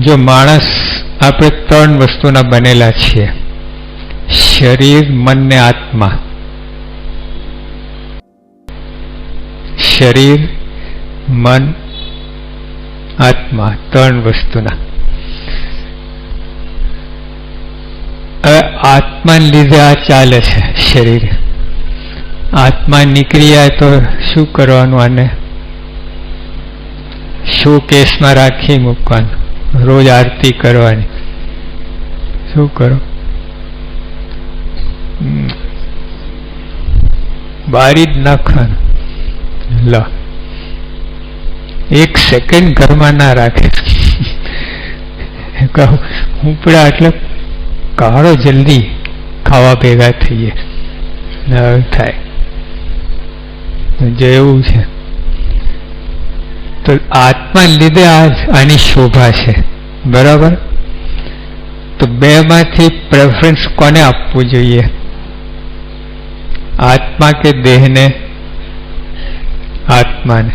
જો માણસ આપણે ત્રણ વસ્તુના બનેલા છીએ, શરીર, મન ને આત્મા. શરીર, મન, આત્મા, ત્રણ વસ્તુના. આત્માને લીધે આ ચાલે છે શરીર. આત્મા નીકળી જાય તો શું કરવાનું આને? શું કેસમાં રાખી મૂકવાનું? રોજ આરતી કરવાની. શું કરો? બારી જ નાખવાનું. લ. એક સેકન્ડ ઘરમાં ના રાખે. કહું પણ એટલે કાળો જલ્દી ખાવા ભેગા થઈએ. થાય. જેવું છે. તો આત્મા લીધે આ આની શોભા છે. બરાબર? તો બે માંથી પ્રેફરન્સ કોને આપવું જોઈએ? આત્મા કે દેહને? આત્માને.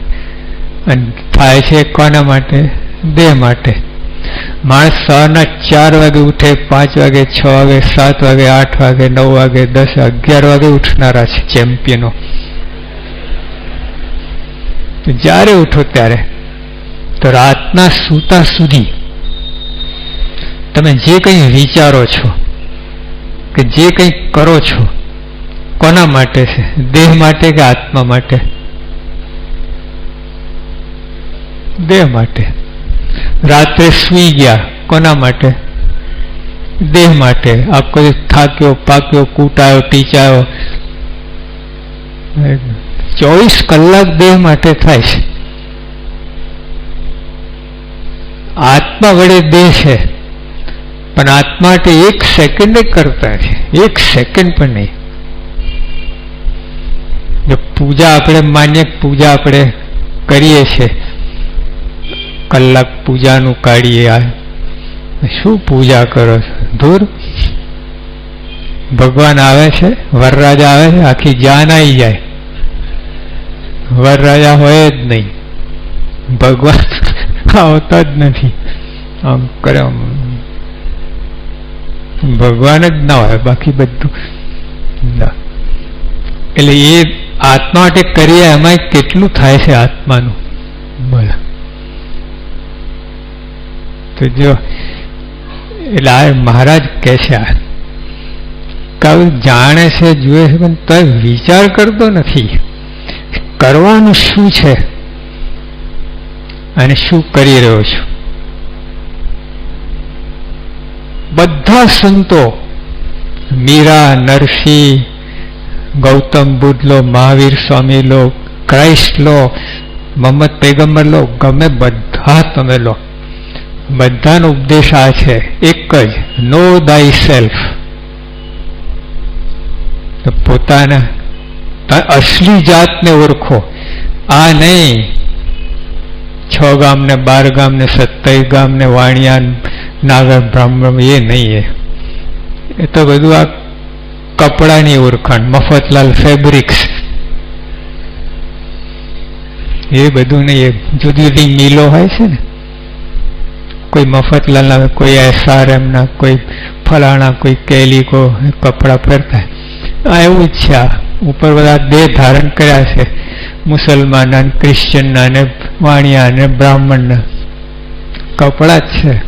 અને થાય છે કોના માટે? દેહ માટે. માણસ સવારના ચાર વાગે ઉઠે, પાંચ વાગે, છ વાગે, સાત વાગે, આઠ વાગે, નવ વાગે, દસ અગિયાર વાગે ઉઠનારા છે ચેમ્પિયનો. જ્યારે ઉઠો ત્યારે, તો રાતના સૂતા સુધી તમે જે કંઈ વિચારો છો કે જે કંઈ કરો છો, કોના માટે છે? દેહ માટે કે આત્મા માટે? દેહ માટે. રાત્રે સુઈ ગયા, કોના માટે? દેહ માટે. આપ કોઈ થાક્યો, પાક્યો, કૂટાયો ટીચાયો ચોવીસ કલાક દેહ માટે થાય છે. આત્મા વડે દેહ છે. પણ આત્મા તે એક સેકન્ડ કરતા છે. એક સેકન્ડ પણ નહીં. પૂજા આપણે માન્ય પૂજા આપણે કરીએ છીએ, કલાક પૂજાનું કાઢીએ શું પૂજા કરો છો? ધૂર? ભગવાન આવે છે, વરરાજા આવે છે, આખી જાન આવી જાય. વરરાજા હોય જ નહીં. ભગવાન આવતા જ નથી. આમ કરે ભગવાન જ ના હોય, બાકી બધું. એટલે એ આત્મા માટે કરીએ એમાં કેટલું થાય છે આત્માનું? બોલો તો જો, એટલે આ મહારાજ કે છે આ. જાણે છે, જુએ છે, પણ તો વિચાર કરતો નથી. કરવાનું શું છે? અને શું કરી રહ્યો છું? બધા સંતો, મીરા, નરસિંહ, ગૌતમ બુદ્ધ લો, મહાવીર સ્વામી લો, ક્રાઇસ્ટ લો મોહમ્મદ પેગમ્બર લો, ગમે બધા તમે લો. બધાનો ઉપદેશ આ છે, એક જ નો દાય સેલ્ફ પોતાના અસલી જાતને ઓળખો. આ નહીં, છ ગામ ને બાર ગામ ને સત્તાવીસ ગામ ને વાણિયા નાગર બ્રાહ્મણ એ નહીં એ. એ તો બધું આ કપડાની ઓળખાણ, મફતલાલ ફેબ્રિક્સ એ બધું નહીં, એ જુદી જુદી મિલો હોય છે ને. કોઈ મફતલાલ ના કોઈ એસઆરએમના, કોઈ ફલાણા, કોઈ કેલિકો કપડા પહેરતા. આ એવું જ છે આ. ઉપર બધા દેહ ધારણ કર્યા છે. મુસલમાનના ક્રિશ્ચિયનના ને વાણિયા ને બ્રાહ્મણના. કપડા જ છે.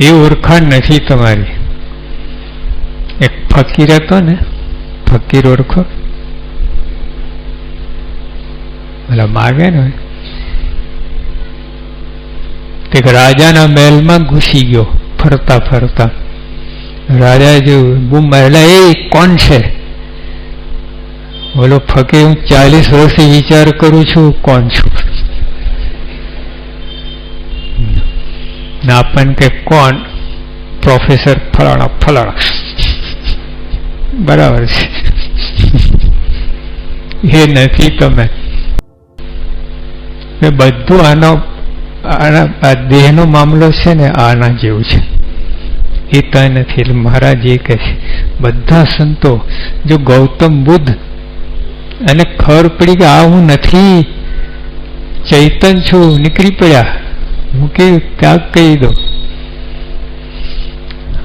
એ ઓળખાણ નથી તમારી. એક ફકીર હતો ને, ફકીર ઓળખો. પેલા માગે ને તે રાજાના મહેલમાં ઘૂસી ગયો, ફરતા ફરતા. રાજા જેવું બૂમ એટલે એ કોણ છે? બોલો, ફકીર, હું ચાલીસ વર્ષથી વિચાર કરું છું, કોણ છું? નાપન કે કોણ? પ્રોફેસર ફલાણા ફલાણા. બરાબર છે. એ નથી તમે. બધું આનો આ દેહનો મામલો છે ને આના જેવું છે. એ કઈ નથી. એટલે મહારાજ એ કહે છે, બધા સંતો, જો ગૌતમ બુદ્ધ અને ખબર પડી કે આ હું નથી, ચૈતન છું, નીકળી પડ્યા. હું કે ત્યાગ કહી દો.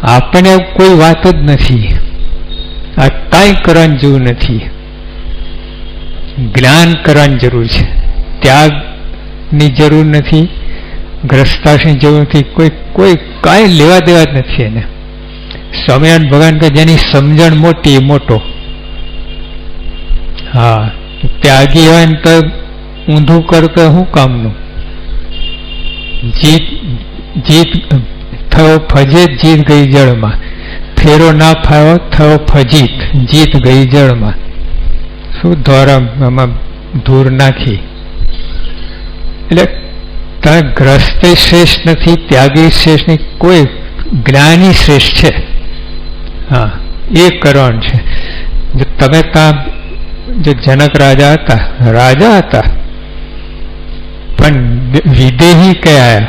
આપણે કોઈ વાત જ નથી. આ કાંઈ કરવાની જેવું નથી. જ્ઞાન કરવાની જરૂર છે. ત્યાગની જરૂર નથી. ગ્રસ્તાશની જરૂર નથી. કોઈ કોઈ કાંઈ લેવા દેવા જ નથી એને. સ્વામિનારાયણ ભગવાન કે જેની સમજણ મોટી મોટો. હા, ત્યાગી હોય ને તો ઊંધું કરતો શું કામનું? જીત જીત, થયો ફજેત, જીત ગઈ જળમાં. ફેરો ના ફાયો, થયો ફજીત, જીત ગઈ જળમાં. શું ધોરમ આમાં ધૂર નાખી? એટલે તમે ગ્રસ્તે શ્રેષ્ઠ નથી, ત્યાગી શ્રેષ્ઠ નહીં, કોઈ જ્ઞાની શ્રેષ્ઠ છે. હા, એ કરણ છે. જો તમે ત્યાં જે જનક રાજા હતા રાજા હતા, પણ વિદેહી કયા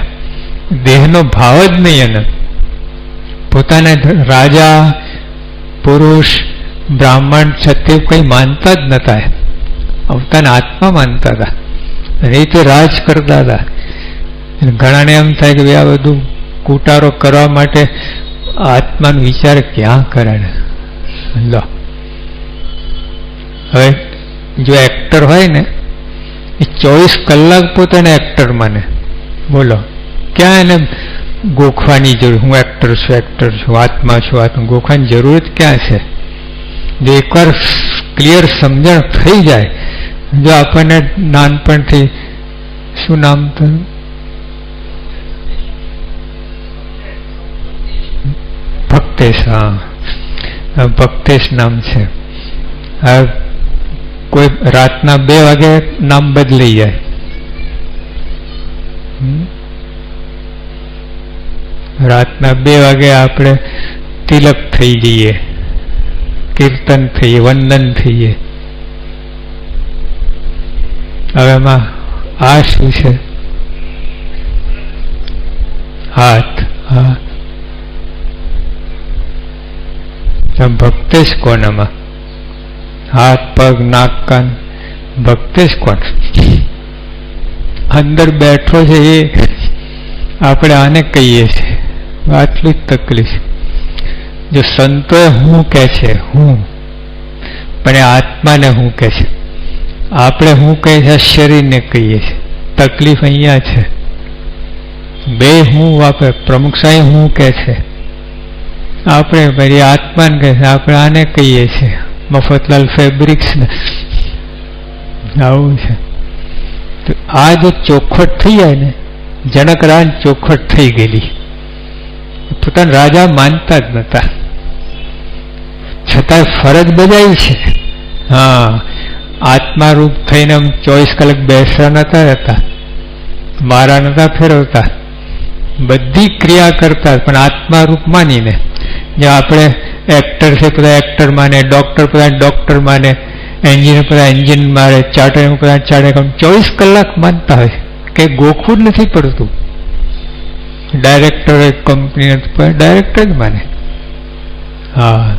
દેહનો ભાવ જ નહીં એને. પોતાને રાજા, પુરુષ, બ્રાહ્મણ, ક્ષત્રિય કંઈ માનતા જ નતા પોતાના આત્મા માનતા હતા. રીતે રાજ કરતા હતા. ઘણાને એમ થાય કે આ બધું કુટારો કરવા માટે આત્માનો વિચાર ક્યાં કરે ને? લો. હવે, જો એક્ટર હોય ને એ ચોવીસ કલાક પોતાને એક્ટર માને બોલો ક્યાં એને ગોખવાની જરૂર હું એક્ટર છું એક્ટર છું આત્મા છું આત્મા ગોખવાની જરૂર જ ક્યાં છે જો એકવાર ક્લિયર સમજણ થઈ જાય જો આપણને નાનપણથી શું નામ થયું ભક્તેશ હા ભક્તેશ નામ છે આ કોઈ રાતના બે વાગે નામ બદલી જાય. રાતના બે વાગે આપણે તિલક થઈ જઈએ, કીર્તન થઈએ, વંદન થઈએ. હવે એમાં આ શું છે? હાથ, હા. ભક્તેશ કોણ આમાં? હાથ, પગ, નાક, કાન. ભક્તેશ કોણ? અંદર બેઠો છે એ આપણે આને કહીએ છીએ. આટલી તકલીફ. જો સંતો હું કે છે, હું. પણ એ આત્માને હું કે છે. આપણે હું કહીએ છીએ શરીરને કહીએ છીએ. તકલીફ અહીંયા છે. બે હું વાપરે, પ્રમુખ સાહેબ હું કે છે. આપણે પછી આત્માને કહે છે, આપણે આને કહીએ છીએ. મફતલાલ ફેબ્રિક્સ આવું છે. આ જો ચોખવટ થઈ જાય ને, જનક રાજ ચોખવટ થઈ ગયેલી. પોતાના રાજા માનતા જ નતા. છતાંય ફરજ બજાવી છે. હા આત્મા રૂપ થઈને આમ ચોવીસ કલાક બેસવા નતા રહેતા. મારા નતા ફેરવતા. બધી ક્રિયા કરતા, પણ આત્મા રૂપ માનીને. જે આપણે એક્ટર છે, બધા એક્ટર માને ડોક્ટર બધા ડોક્ટર માને એન્જિનિયર બધા એન્જિન મારે ચાર્ટર બધા ચાર્ટર ચોવીસ કલાક માનતા હોય કે ગોખવું નથી પડતું. ડાયરેક્ટર કંપની ડાયરેક્ટર જ માને. હા.